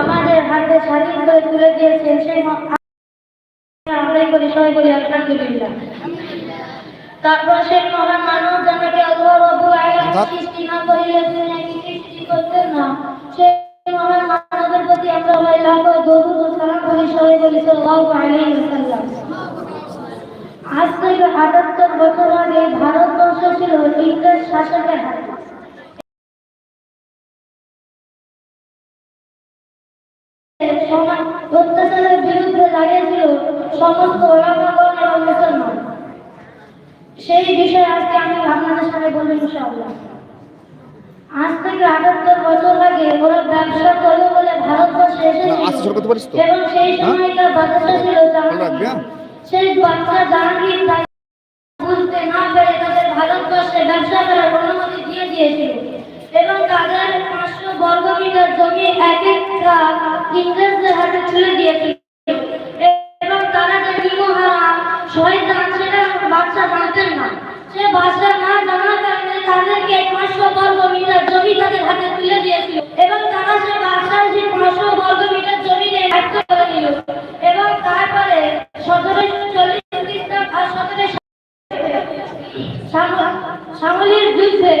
আমাদের হাতে স্বাধীন করে তুলে দিয়েছেন সেই আমরাই করি সবাই বলি আলহামদুলিল্লাহ। তারপর সেই মহান মানব জানাকে আল্লাহ সৃষ্টি না করিলে সৃষ্টি করতেন না। সেই মহান মানবের প্রতি আমরা সবাই লাখো দরুদ ও সালাম করি সবাই বলি সাল্লাল্লাহু আলাইহি ওয়াসাল্লাম। আজ থেকে আটাত্তর বছর আগে ভারতবর্ষ ছিল ইংরেজ শাসকের হাতে। সমস্ত ওলামাগণ এবং মুসলমান সেই বিষয়ে আজকে আমি আপনাদের সামনে বলব ইনশাআল্লাহ। আজ থেকে আটাত্তর বছর আগে ওরা ব্যবসা করবে বলে ভারতবর্ষে এসেছিল? এবং সেই সময়কার বাদশা ছিল ভালো রাখবি, হ্যাঁ? সেই বাচ্চা জাহাঙ্গীর বুঝতে না পেরে তাদের ভারতবর্ষে ব্যবসা করার অনুমতি দিয়ে দিয়েছিল। এবং তাদের পাঁচশো বর্গ মিটার জমি এক একটা ইংরেজদের হাতে তুলে দিয়েছিল। বাচ্চা জানতেন না। সে না জানার কারণে তাদেরকে পাঁচশো বর্গ মিটার জমি তাদের হাতে তুলে দিয়েছিল, এবং তারা সে যে পাঁচশো বর্গ মিটার জমি নিয়ে ব্যক্ত করে এবং তারপরে সতেরোশো চল্লিশ খ্রিস্টাব্দ আর সতেরোশো সামলির যুদ্ধে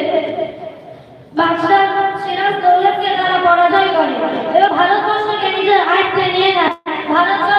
বাদশাহ সিরাজ দৌলতকে তারা পরাজয় করে। এবং ভারতবর্ষকে নিজের আয়ত্তে নিয়ে নেয়। ভারতবর্ষের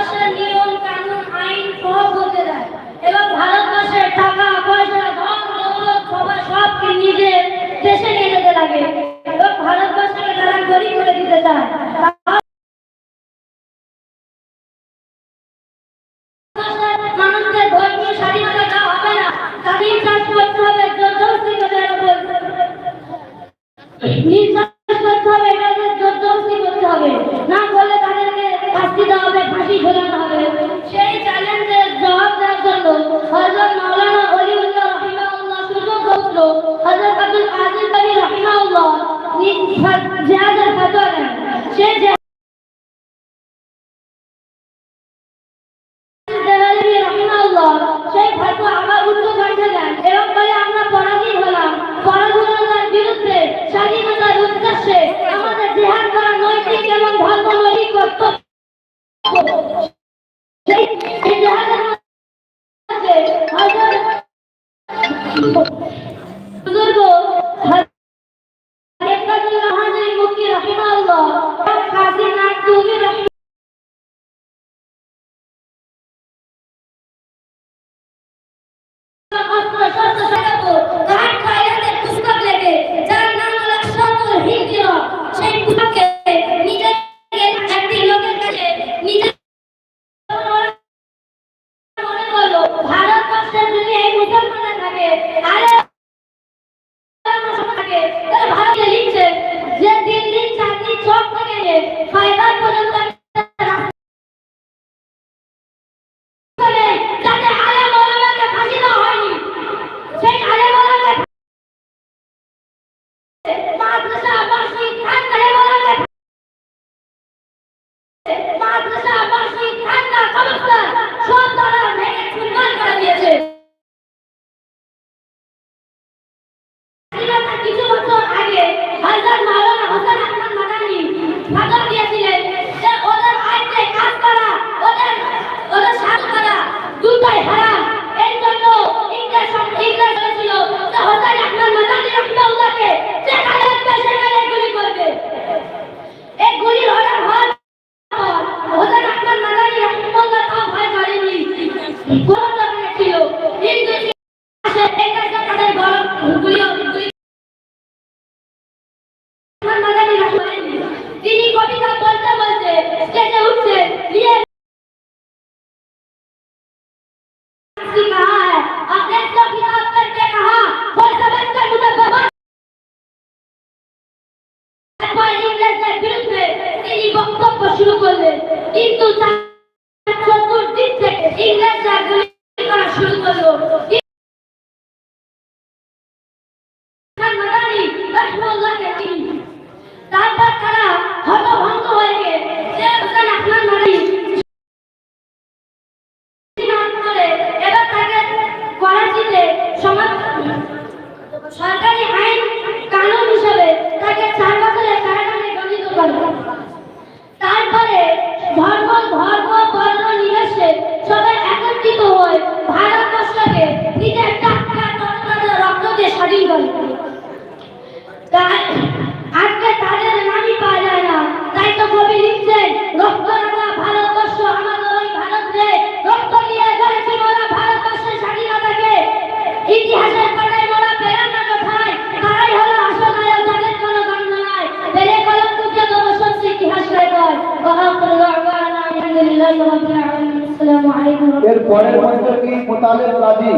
এর পরের মন্ত্র কি মোতালেব কাজী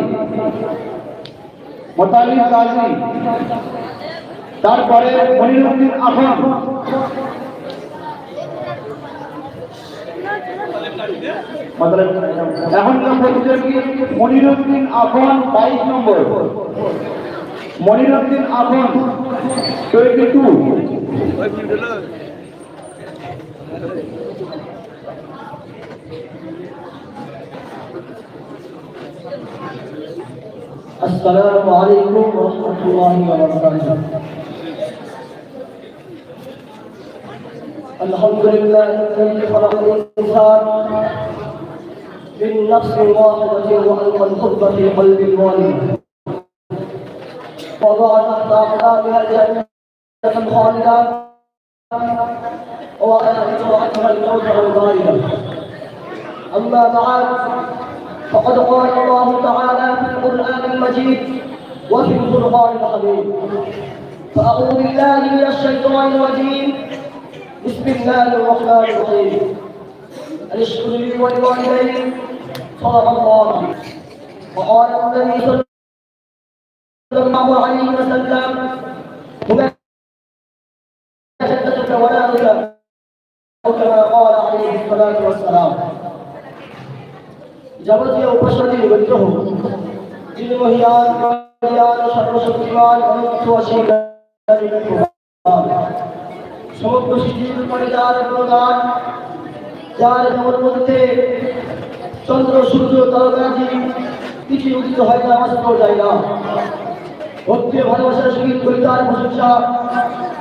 মোতালিব কাজী তারপরে মনিরুদ্দিন আফান এখন কি, মনিরুদ্দিন আফান বাইশ নম্বর। Moniruddin Afan twenty two السلام عليكم ورحمة الله وبركاته. الحمد لله الذي خلق الإنسان من نفس واحدة وألقى الحب في قلب الوالد وضع تحت أقدامها الجنة الخالدة وأعطاها الكوثر الباردة أما بعد فقد قال الله تعالى في القرآن المجيد وفي القرآن الحميد فأعوذ بالله من الشيطان الرجيم. بسم الله الرحمن الرحيم. أن اشكر لي ولوالدي صدق الله وقال النبي صلى الله عليه وسلم هناك جدتك ولا غنى أو كما قال عليه الصلاة والسلام যাবতীয় উপাসনার বিগ্রহ যিনি মহিয়ান কল্যাণ সর্বশক্তিমান অনন্ত অসীম সমগ্র সৃষ্টির উপরে যার প্রদান যার যেমন মধ্যে চন্দ্র সূর্য তারকাজি কিছু উদিত হয় না অস্ত যায় না ভক্তি ভালোবাসার সঙ্গীত করি তার প্রশংসা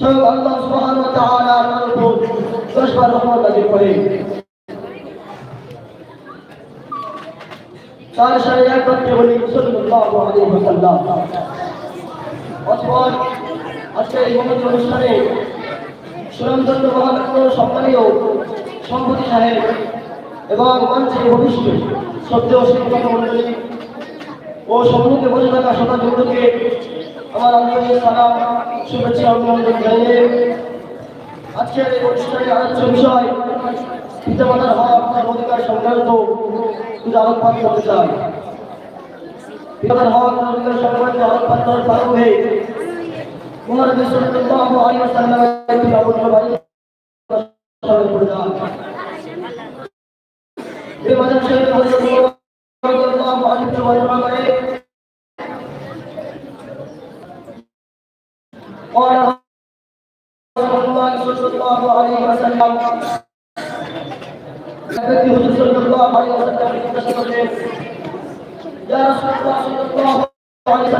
তার সাথে এক করতে বলি, সাল্লাল্লাহু আলাইহি ওয়াসাল্লাম। সম্মানীয় সম্পতি সাহেব এবং মঞ্চে ভবিষ্যৎ সদ্য শিক্ষক মন্ডলী ও সম্মুখে বসে থাকা শতাধিকে আমার আন্তরিক সালাম, শুভেচ্ছা অভিনন্দন জানিয়ে আজকের এই অনুষ্ঠানের আলোচ্য বিষয়, পিতামাতার হক অধিকার সংক্রান্ত আলোকপাত করতে চাই। পিতামাতার হক অধিকার সংক্রান্ত আলোকপাত করার প্রারম্ভে মহানবী সাল্লাল্লাহু আলাইহি ওয়াসাল্লামের একটি বাণী স্মরণ করে যান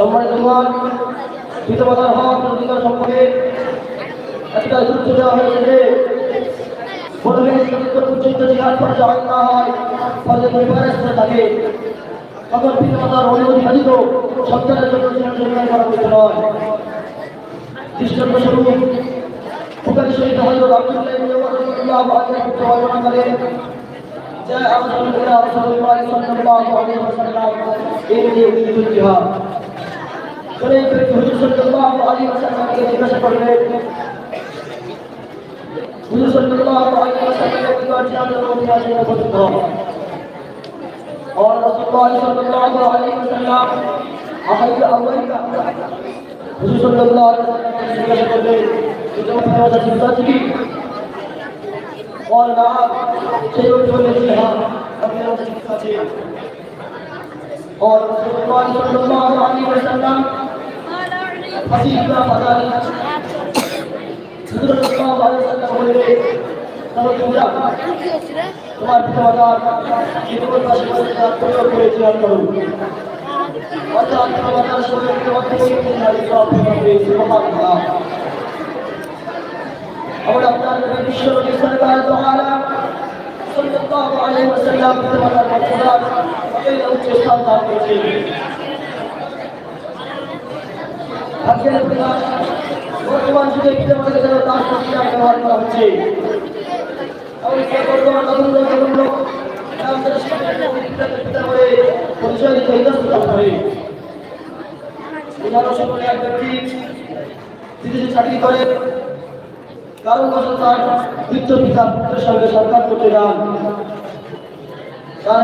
সম্মানিত মান পিতামাতার হক অধিকার সম্পর্কে একটা গুরুত্ব দেওয়া হয়েছে হয় থাকে, তখন পিতামাতার অনুমতি ব্যতীত সন্তানের জন্য জরিমানা করা উচিত নয়। দৃষ্টান্ত স্বরূপ বুখারী শরীফে হযরত আব্দুল্লাহ ইবনে ওমর রাদিয়াল্লাহু আনহু থেকে বর্ণনা করেন যে রাসূলুল্লাহ সাল্লাল্লাহু আলাইহি चले फिर हुजूर सल्लल्लाहु अलैहि वसल्लम की हदीस पढ़ रहे थे हुजूर सल्लल्लाहु अलैहि वसल्लम की बात शाम को दिया ने बहुत बहुत और रसूलुल्लाह सल्लल्लाहु अलैहि वसल्लम अमल अव्वल का हुजूर सल्लल्लाहु अलैहि वसल्लम की हदीस पढ़ रहे थे जो फरमाया था कि और ना चलो जो ने कहा अपने रसूल का और रसूलुल्लाह सल्लल्लाहु अलैहि वसल्लम வசிகா பதாரி சுதரத்மா பாரத தமிழே নমস্কার তোমার পিতামাতার জীবন বাসীদের প্রয়োগ করে জীবন করুন অর্থাৎ পিতামাতার শরীর পিতামাতাকে নারী সবভাবে সুরক্ষা করা আমরা আপনার নবী বিশ্বনবী সরকার তাআলা প্রকাশ বর্তমান যুগে পিতামাতাকে যেন তার প্রতি ব্যবহার করা হচ্ছে। বর্তমান নতুন নতুন লোক আমাদের পরিচয় দিতে ইতস্তত করে উদাহরণ সকলে এক ব্যক্তি বিদেশে চাকরি করে, কারণ বছর তার মৃত্যু পিতা সরকার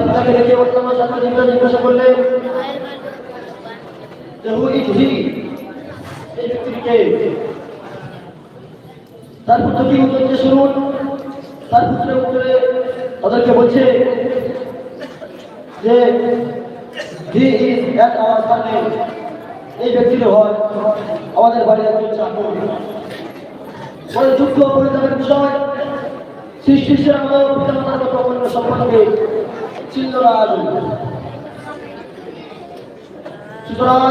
পিতাকে দেখে বর্তমান ছাত্র জিজ্ঞাসা করলে ব্যক্তিকে তার পুত্র কি উত্তর দিয়ে শুনুন। তার পুত্রের উত্তরে তাদেরকে বলছে যে হি ইজ অ্যাট আওয়ার সামনে এই ব্যক্তির হয় আমাদের বাড়ির একজন চাকর বলে দুঃখ পরিতাপের বিষয় সৃষ্টির সে আমাদের পিতামাতার মতো অন্য সম্পর্কে। চিহ্ন সুতরাং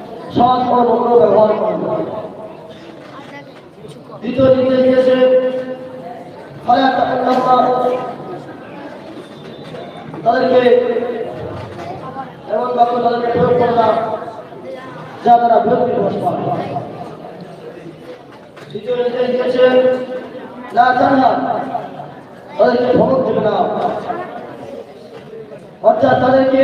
সৎ ও নম্র ব্যবহার করো। দ্বিতীয় নির্দেশ দিয়েছে তাদেরকে এমন বাক্য তাদেরকে প্রয়োগ করে না, যা তারা বিরক্তি প্রকাশ পায় দ্বিতীয় নির্দেশ দিয়েছেন না জানহা তাদেরকে ভ্রমণ দেবে না। অর্থাৎ তাদেরকে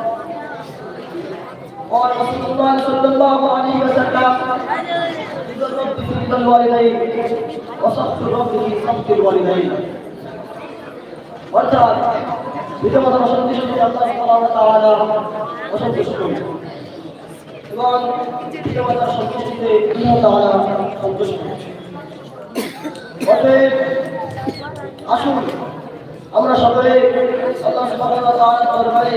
और रसूलुल्लाह सल्लल्लाहु अलैहि वसल्लम इधर रब की इधर वालिदैन وسخط الرب في سخط الوالدين অর্থাৎ পিতামাতার অসন্তুষ্ট শুধু আল্লাহ সুবহানাহু ওয়া তাআলা অসন্তুষ্ট এবং পিতামাতার সন্তুষ্টিতে আল্লাহ তাআলা সন্তুষ্ট অতএব আসুন আমরা সকলে আল্লাহ সুবহানাহু ওয়া তাআলার দরবারে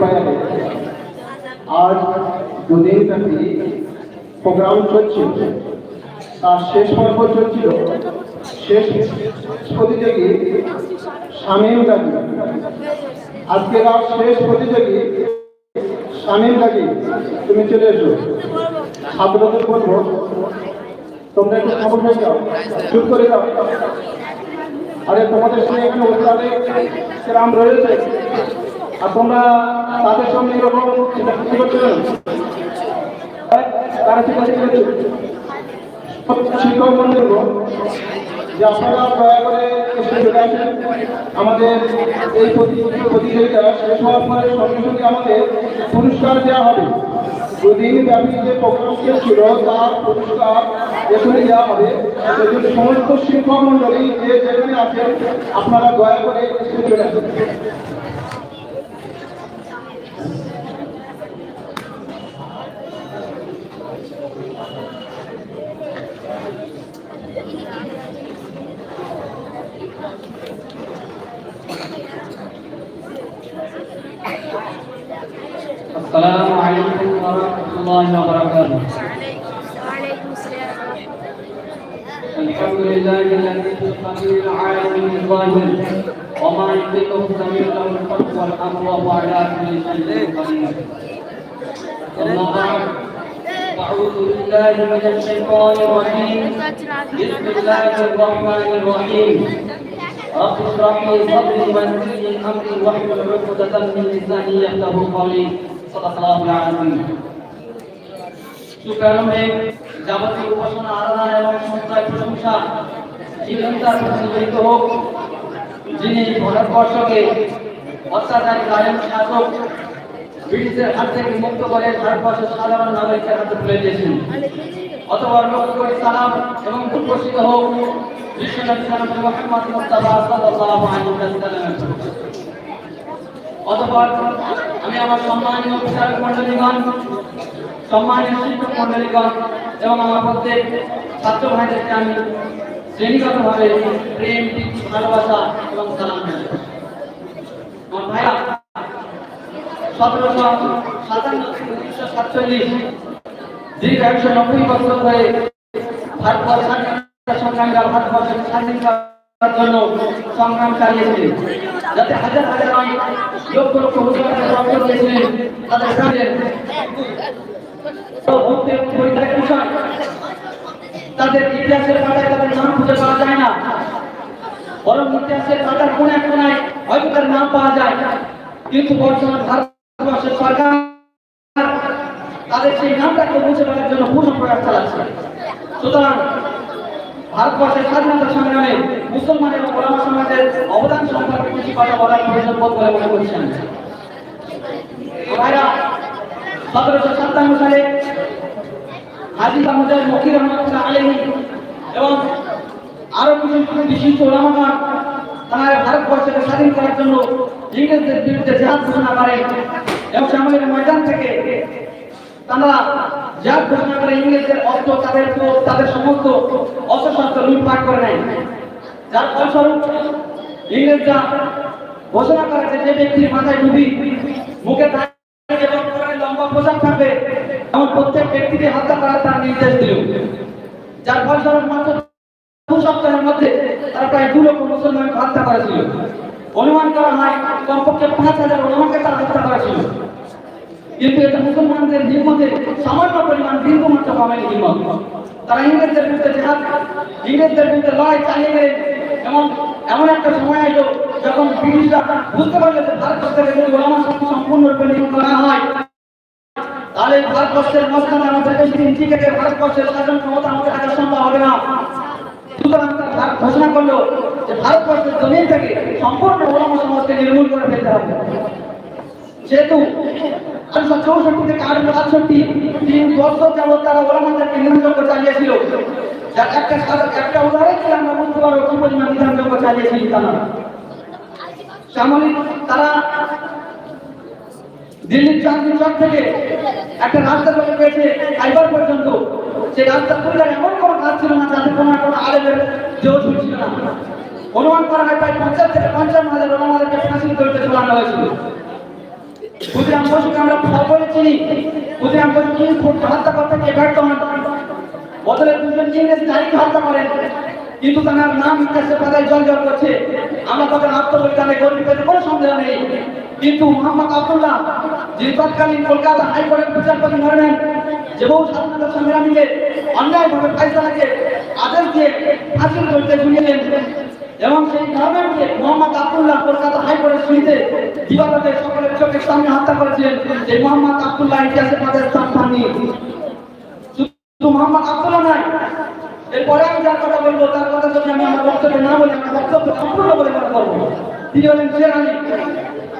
পায়নে আজ দুদিন ব্যাপী প্রোগ্রাম চলছিল তার শেষ পর্ব চলছিল। শেষ প্রতিযোগী শামীম গাজী আজকের আর শেষ প্রতিযোগী শামীম গাজী তুমি চলে এসো। ছাত্রদের বলব। তোমরা একটু খবর হয়ে যাও। চুপ করে যাও। আরে তোমাদের সঙ্গে একটু উৎসাহে গ্রাম রয়েছে। আর তোমরা তাদের সঙ্গে এরকম তারা ঠিক আছে শিক্ষক মন্দির যে আপনারা দয়া করে আমাদের এই প্রতি- প্রতিযোগিতা শেষ হওয়ার পরে সঙ্গে সঙ্গে আমাদের পুরস্কার দেওয়া হবে। দুদিন ব্যাপী যে প্রোগ্রাম ছিল তার পুরস্কার এখানে দেওয়া হবে। সেজন্য সমস্ত শিক্ষক মন্ডলী যে যেখানে আছেন, আপনারা দয়া করে চলে আসেন। الله وبركاته وعليكم السلام الحمد لله الذي في القدير العالم الظاهر وما يملك السميع له الحق والأمر وهو على كل شيء قدير أما بعد أعوذ بالله من الشيطان الرجيم بسم الله الرحمن الرحيم رب اشرح لي صدري ويسر لي أمري واحلل عقدة من لساني يفقهوا قولي صدق الله العظيم সুপ্রারম্ভে যাবতীয় উপাসনা, আরাধনা এবং সন্তায় প্রশংসা জীবনতার প্রতিনিধিত হোক, যিনি ভারতবর্ষকে অত্যাচারী রায়ন শাসক ব্রিটিশের হাত থেকে মুক্ত করে ভারতবর্ষের সাধারণ নাগরিকের হাতে তুলে দিয়েছেন। অতবার লক্ষ্য করে সালাম এবং উৎকর্ষিত হোক অতঃপর আমি আমার সম্মানীয় বিচারক মন্ডলীগণ সম্মানীয় শিক্ষক মন্ডলীগণ এবং আমার প্রত্যেক ছাত্র ভাইদেরকে আমি শ্রেণীগতভাবে প্রেম ভালোবাসা এবং সালাম আমার সাতচল্লিশ একশো নব্বই বছর স্বাধীনতার জন্য সংগ্রাম যাতে হাজার হাজার তাদের তাদের ইতিহাসের পাতায় তাদের নাম খুঁজে পাওয়া যায় না। বরং ইতিহাসের পাতার কোনায় কোনায় হয়তো তার নাম পাওয়া যায়। কিন্তু বর্তমান ভারতবর্ষের সরকার তাদের সেই নামটাকে মুছে ফেলার জন্য পূর্ণ প্রয়াস চালাচ্ছে। সুতরাং ভারতবর্ষের স্বাধীনতা সংগ্রামে মুসলমান এবং ওলামা সমাজের অবদান সম্পর্কে কিছু কথা বলার প্রয়োজন বোধ বলে মনে করছেন। ভাইরা সতেরোশো সাতান্ন সালে হাজি আহমদের মকির এবং আরও কিছু বিশিষ্ট ওলামাগণ তারা ভারতবর্ষকে স্বাধীন করার জন্য ইংরেজদের বিরুদ্ধে জেহাদ ঘোষণা করেন এবং ময়দান থেকে তারা জেহাদ ঘোষণা করে ইংরেজদের অস্ত্র, তাদের তাদের সমস্ত অস্ত্রশস্ত্র লুটপাট করে নেয়। যার ফলস্বরূপ ইংরেজরা ঘোষণা করে যে ব্যক্তির মাথায় টুপি, মুখে লম্বা পোশাক থাকবে এমন প্রত্যেক ব্যক্তিকে হত্যা করার তার নির্দেশ দিল। যার ফলস্বরূপ মাত্র দু সপ্তাহের মধ্যে তারা প্রায় দু লক্ষ মুসলমানকে হত্যা করেছিল। অনুমান করা হয়, কমপক্ষে পাঁচ হাজার অনুমানকে তারা হত্যা করেছিল। কিন্তু এটা মুসলমানদের হিম্মতে সামান্য পরিমাণ বিন্দু মাত্র কমেনি হিম্মত। তারা ইংরেজদের বিরুদ্ধে জেহাদ, ইংরেজদের বিরুদ্ধে লড়াই চালিয়ে গেলেন, এবং এমন একটা সময় এলো যখন ব্রিটিশরা বুঝতে পারল যে ভারতবর্ষের গোলামা শক্তি সম্পূর্ণরূপে নিয়োগ করা হয় তাহলে ভারতবর্ষের মাঝখানে আমাদের টিকে থেকে ভারতবর্ষের শাসন ক্ষমতা আমাদের কাছে সম্ভব হবে না। সুতরাং তারা ঘোষণা করল যে ভারতবর্ষের জমিন থেকে সম্পূর্ণ ওলামা সমাজকে নির্মূল করে ফেলতে হবে। যেহেতু আঠারোশো চৌষট্টি থেকে আঠারোশো আটষট্টি তিন বছর যাবৎ তারা ওলামাদেরকে নির্মূলযোগ্য চালিয়েছিল। যার একটা একটা উদাহরণ আমরা বুঝতে পারব কি পরিমাণ নির্মূলযোগ্য চালিয়েছিল তারা। তারা দিল্লির চাঁদনি চক থেকে একটা রাস্তা তৈরি পেয়েছে খাইবার পর্যন্ত। সেই রাস্তা তৈরির এমন কোনো কাজ ছিল না যাতে কোনো কোনো আলেমের দেহ ছিল না। অনুমান করা হয় প্রায় পঞ্চাশ থেকে পঞ্চান্ন হাজার ওলামাদেরকে ফাঁসির দড়িতে ঝুলানো হয়েছিল। ক্ষুদিরাম বসুকে আমরা সকলে চিনি। ক্ষুদিরাম বসু হত্যা করতে ব্যর্থ হন। বদলে দুজন ইংরেজ নারীকে হত্যা করেন। কিন্তু তার নাম ইতিহাসের পাতায় জল করছে। আমরা তাদের আত্মবলিদানে গর্বিত এতে কোনো সন্দেহ নেই। কিন্তু মোহাম্মদ আব্দুল্লাহ যিনি তৎকালীন কলকাতা হাইকোর্টের বিচারপতি মরেন যে বহু স্বাধীনতা সংগ্রামীকে অন্যায়ভাবে ফাইসলাকে আদেশ দিয়ে ফাঁসির ঝুলিয়ে দেন এবং সেই ধর্মকে মোহাম্মদ আব্দুল্লাহ কলকাতা হাইকোর্টের শুনিতে দিবালকে সকলের চোখের সামনে হত্যা করেছিলেন এই মোহাম্মদ আব্দুল্লাহ ইতিহাসে তাদের স্থান পাননি। শুধু মোহাম্মদ আব্দুল্লাহ নাই এরপরে আমি যার কথা বলব, তার কথা যদি আমি আমার বক্তব্যে না বলি, আমার বক্তব্য সম্পূর্ণ বলে মনে করব। তিনি হলেন শের আলী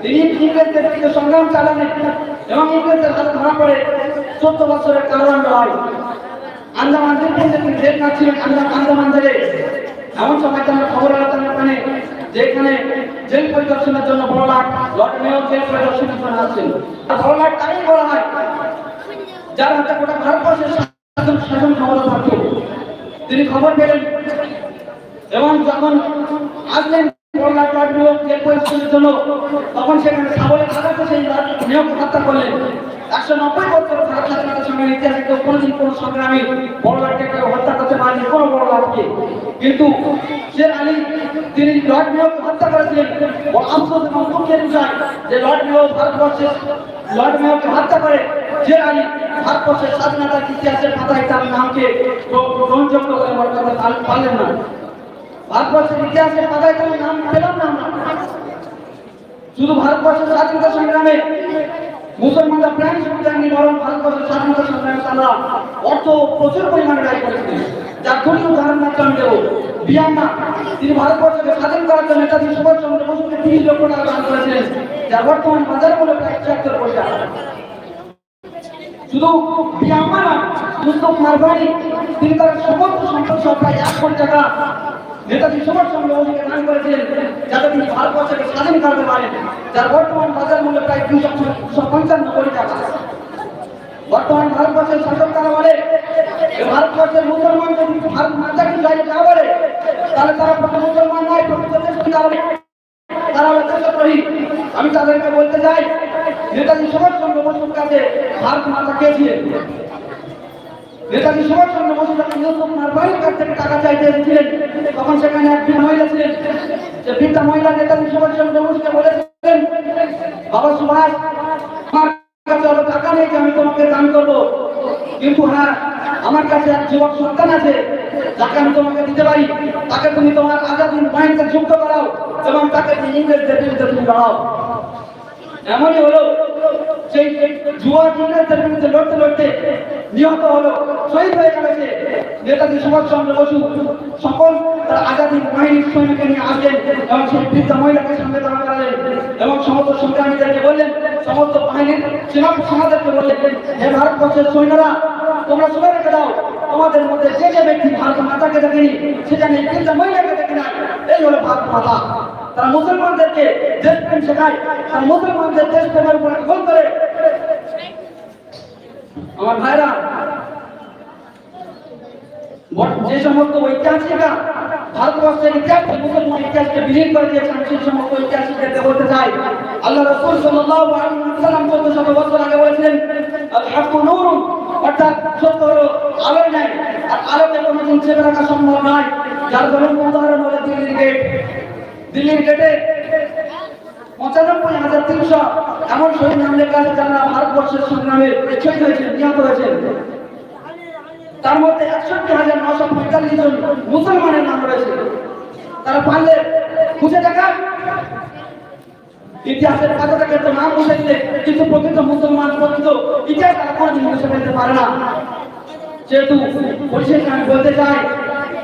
তিনি ইংরেজদের বিরুদ্ধে সংগ্রাম চালালেন এবং ইংরেজদের হাতে ধরা পড়ে, চোদ্দ বছরের কারাদণ্ড হয়। আন্দামান দ্বীপপুঞ্জে তিনি জেল ছিলেন আন্দামান আন্দামান জেলে এমন সময় তার খবর আলোচনার কানে, যেখানে জেল পরিদর্শনের জন্য বড় লাট লর্ড মেয়র জেল পরিদর্শনের জন্য আসছেন। বড় লাট তাকেই বলা হয়, যার হাতে গোটা ভারতবর্ষের শাসন শাসন ক্ষমতা থাকতো। তিনি খবর পেলেন। এবং যখন আসলেন কোনো সংগ্রামী হত্যা করতে কিন্তু আলী, তিনি লর্ড হত্যা করেছিলেন। যে লর্ড মেয়র ভারতবর্ষের, লর্ড মেয়রকে হত্যা করে শের আলী ভারতবর্ষের স্বাধীনতার ইতিহাসের পাতায় তার নামকে গ্রহ- গ্রহণযোগ্য করে করতে পার- পারলেন না। ভারতবর্ষের ইতিহাসের পাতায় কোনো নাম পেলাম না আমরা। শুধু ভারতবর্ষের স্বাধীনতা সংগ্রামে মুসলমানরা প্রাণ সংগ্রামী বরং ভারতবর্ষের স্বাধীনতা সংগ্রামে তারা অর্থ প্রচুর পরিমাণে ব্যয় করেছিলেন যার দুটি উদাহরণ মাত্র আমি দেবো। বিয়ান্না, তিনি ভারতবর্ষকে স্বাধীন করার জন্য নেতাজি সুভাষচন্দ্র বসুকে তিরিশ লক্ষ টাকা দান করেছিলেন যার বর্তমান বাজার মূল্য প্রায় ছিয়াত্তর কোটি টাকা। শুধু তিনি তার সমস্ত সম্পদ প্রায় এক কোটি টাকা নেতাজি সুভাষচন্দ্র বসুকে দান করেছিলেন, যাতে তিনি ভারতবর্ষকে স্বাধীন করতে পারেন, যার বর্তমান বাজার মূল্য প্রায় দুশো পঞ্চান্ন কোটি টাকা। বর্তমান ভারতবর্ষের শাসক তারা বলে? ভারতবর্ষের মুসলমান যদি ভারত মাতাকে গাড়ি না বলে, তাহলে তারা মুসলমান তারা আমি তাদেরকে বলতে চাই, নেতাজি সুভাষচন্দ্র বসুর কাছে ভারত মাতা কে ছিলেন নেতাজি সুভাষচন্দ্র বসু যখন নারবাইয়ের কাছ থেকে টাকা চাইতে এসেছিলেন, তখন সেখানে এক বৃদ্ধ মহিলা ছিলেন, যে বৃদ্ধা মহিলা নেতাজি সুভাষচন্দ্র বসুকে বলেছিলেন, বাবা সুভাষ, আমার কাছে অত টাকা নেই যে আমি তোমাকে দান করব। কিন্তু হ্যাঁ আমার কাছে এক যুবক সন্তান আছে, যাকে আমি তোমাকে দিতে পারি, তাকে তুমি তোমার আজাদিন বাহিনীতে যুক্ত করাও এবং তাকে ইংরেজদের বিরুদ্ধে তুমি দাঁড়াও এমনই হলো সেই যুবক ইংরেজদের বিরুদ্ধে লড়তে লড়তে নিহত হলো, শহীদ হয়ে গেল সে। নেতাজি সুভাষচন্দ্র বসু, সকল তার আজাদী বাহিনীর সৈন্যকে নিয়ে আসলেন এবং সেই বৃদ্ধ মহিলাকে সঙ্গে দাঁড়া করালেন এবং সমস্ত সংগ্রামীদেরকে বললেন, সমস্ত বাহিনীর সেনা সেনাদেরকে বললেন, হে ভারতবর্ষের সৈন্যরা, তোমরা শুনে রেখে দাও, তোমাদের মধ্যে যে যে ব্যক্তি ভারত মাতাকে দেখেনি, সেটা নেই। বৃদ্ধ মহিলাকে দেখে নাই। এই হলো ভারত মাতা। তারা মুসলমানদেরকে দেশপ্রেম শেখায় আর মুসলমানদের দেশপ্রেমের উপরে গোল করে। আমার ভাইরা যে সমস্ত ঐতিহাসিকরা ভারতবর্ষের ইতিহাস মুসলমান ইতিহাসকে বিলীন করে দিয়েছেন, সেই সমস্ত ঐতিহাসিকদেরকে বলতে চাই। আল্লাহ রসুল সাল্লাল্লাহু আলাইহি ওয়াসাল্লাম চোদ্দ শত বছর আগে বলেছিলেন আল হাক্কু নূরুন অর্থাৎ সত্য হলো আলোর নাই। আর আলোকে কোনোদিন চেপে রাখা সম্ভব নয়। যার জ্বলন্ত উদাহরণ হলো দিল্লির গেট দিল্লির গেটে পঁচানব্বই হাজার তিনশো এমন শহীদ নাম লেখা আছে যারা ভারতবর্ষের সংগ্রামে শহীদ নিহত হয়েছেন তার মধ্যে একষট্টি হাজার নশো পঁয়তাল্লিশ জন মুসলমানের নাম রয়েছে। তারা পারলে খুঁজে দেখা ইতিহাসের পাতা থেকে তো নাম মুছে দিলে কিন্তু প্রকৃত মুসলমান, প্রকৃত ইতিহাস তারা কোনোদিন মুছে ফেলতে পারে না। যেহেতু পরিশেষে আমি বলতে চাই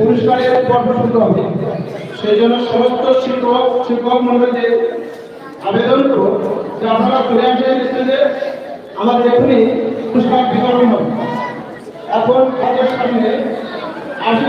পুরস্কারের শুরু হবে সেই জন্য সমস্ত শিক্ষক শিক্ষক মন্ডলীদের আবেদন করব যে আপনারা ঘুরে আসেন স্টেজে আমাদের এখনই পুরস্কার বিতরণ হবে। এখন সামনে আসলে